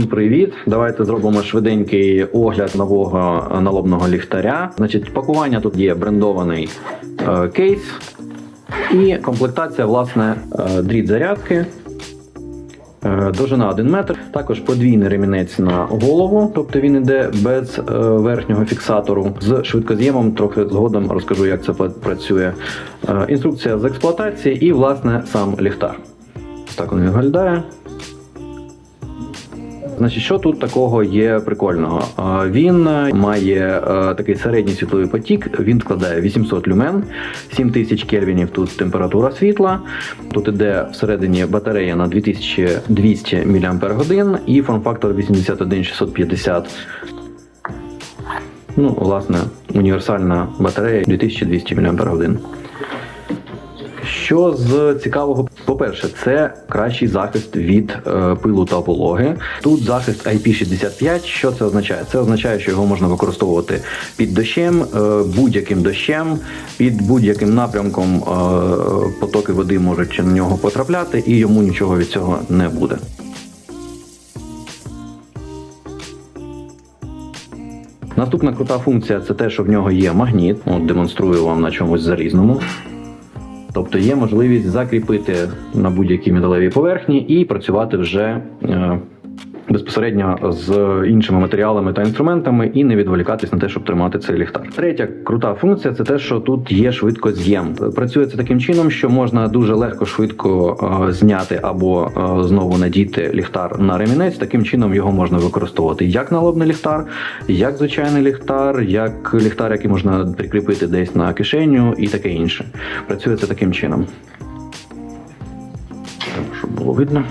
привіт! Давайте зробимо швиденький огляд нового налобного ліхтаря. Значить, пакування тут є брендований е, кейс і комплектація, власне, е, дріт зарядки. Е, Довжина 1 метр, також подвійний ремінець на голову, тобто він іде без е, верхнього фіксатору з швидкоз'ємом. Трохи згодом розкажу, як це працює. Е, Інструкція з експлуатації і, власне, сам ліхтар. Так він виглядає. Значить, що тут такого є прикольного? Він е, має е, такий середній світловий потік, він складає 800 люмен, 7000 кельвінів тут температура світла. Тут іде всередині батарея на 2200 мАч і форм-фактор 81650. Ну, власне, універсальна батарея 2200 мАч. Що з цікавого, по-перше, це кращий захист від е, пилу та вологи. Тут захист IP65. Що це означає? Це означає, що його можна використовувати під дощем, е, будь-яким дощем, під будь-яким напрямком е, потоки води можуть на нього потрапляти, і йому нічого від цього не буде. Наступна крута функція це те, що в нього є магніт. От демонструю вам на чомусь залізному. Тобто є можливість закріпити на будь-якій металевій поверхні і працювати вже е, безпосередньо з іншими матеріалами та інструментами і не відволікатись на те, щоб тримати цей ліхтар. Третя крута функція це те, що тут є швидкоз'єм. Працює це таким чином, що можна дуже легко швидко е, зняти або е, знову надіти ліхтар на ремінець. Таким чином його можна використовувати як налобний ліхтар, як звичайний ліхтар, як ліхтар, який можна прикріпити десь на кишеню і таке інше. Працює це таким чином. Щоб було видно.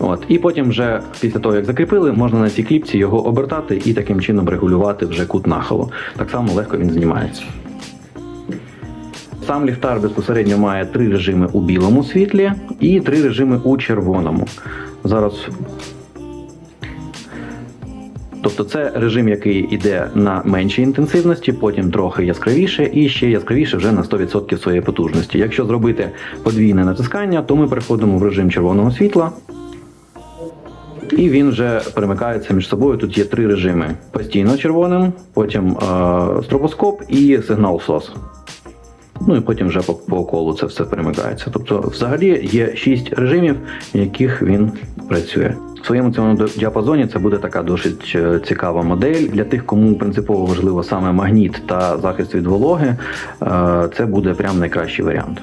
От. І потім вже після того, як закріпили, можна на цій кліпці його обертати і таким чином регулювати вже кут нахилу. Так само легко він знімається. Сам ліхтар безпосередньо має три режими у білому світлі і три режими у червоному. Зараз. Тобто це режим, який йде на меншій інтенсивності, потім трохи яскравіше і ще яскравіше вже на 100% своєї потужності. Якщо зробити подвійне натискання, то ми переходимо в режим червоного світла. І він вже перемикається між собою. Тут є три режими: постійно червоним, потім е, стробоскоп і сигнал SOS. Ну і потім вже по, по колу це все перемикається. Тобто, взагалі є шість режимів, в яких він працює. В своєму цьому діапазоні це буде така досить е, цікава модель. Для тих, кому принципово важливо саме магніт та захист від вологи, е, це буде прям найкращий варіант.